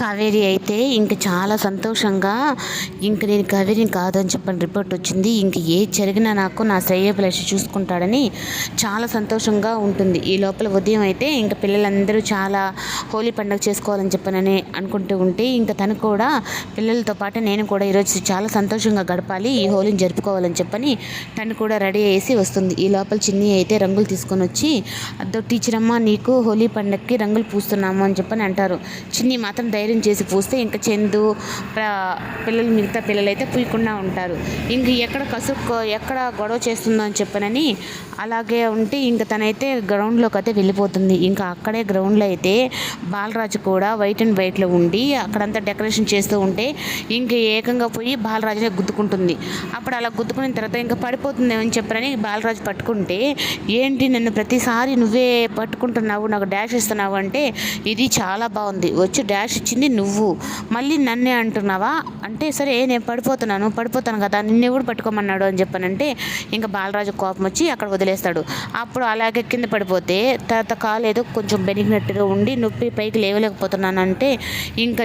కావేరి అయితే ఇంక చాలా సంతోషంగా ఇంక నేను కావేరిని కాదని చెప్పని రిపోర్ట్ వచ్చింది. ఇంక ఏది జరిగినా నాకు నా శ్రేయోభిలాషి చూసుకుంటాడని చాలా సంతోషంగా ఉంటుంది. ఈ లోపల ఉదయం అయితే ఇంక పిల్లలందరూ చాలా హోలీ పండుగ చేసుకోవాలని చెప్పనని అనుకుంటూ ఉంటే ఇంక తను కూడా పిల్లలతో పాటు నేను కూడా ఈరోజు చాలా సంతోషంగా గడపాలి ఈ హోలీని జరుపుకోవాలని చెప్పని తను కూడా రెడీ అయ్యేసి వస్తుంది. ఈ లోపల చిన్ని అయితే రంగులు తీసుకొని వచ్చి అద్దో టీచర్ అమ్మ నీకు హోలీ పండగకి రంగులు పూస్తున్నాము అని చెప్పని అంటారు. చిన్ని మాత్రం ధైర్యం చేసి పూస్తే ఇంకా చందు పిల్లలు మిగతా పిల్లలు అయితే పూయకుండా ఉంటారు. ఇంక ఎక్కడ కసుక్కో ఎక్కడ గొడవ చేస్తుందో అని చెప్పనని అలాగే ఉంటే ఇంక తనైతే గ్రౌండ్లోకి అయితే వెళ్ళిపోతుంది. ఇంకా అక్కడే గ్రౌండ్లో అయితే బాలరాజు కూడా వైట్ అండ్ వైట్లో ఉండి అక్కడంతా డెకరేషన్ చేస్తూ ఉంటే ఇంక ఏకంగా పోయి బాలరాజునే గుద్దుకుంటుంది. అప్పుడు అలా గుద్దుకున్న తర్వాత ఇంకా పడిపోతుంది అని చెప్పనని బాలరాజు పట్టుకుంటే ఏంటి నన్ను ప్రతిసారి నువ్వే పట్టుకుంటున్నావు నాకు డాష్ ఇస్తున్నావు అంటే ఇది చాలా బాగుంది. వచ్చి డాష్ వచ్చింది నువ్వు. మళ్ళీ నన్నే అంటున్నావా? అంటే సరే నేను పడిపోతున్నాను పడిపోతాను కదా నిన్నే కూడా పట్టుకోమన్నాడు అని చెప్పానంటే ఇంకా బాలరాజు కోపం వచ్చి అక్కడ వదిలేస్తాడు. అప్పుడు అలాగే కింద పడిపోతే తర్వాత కాలు ఏదో కొంచెం బెనిగినట్టుగా ఉండి నొప్పి పైకి లేవలేకపోతున్నాను అంటే ఇంకా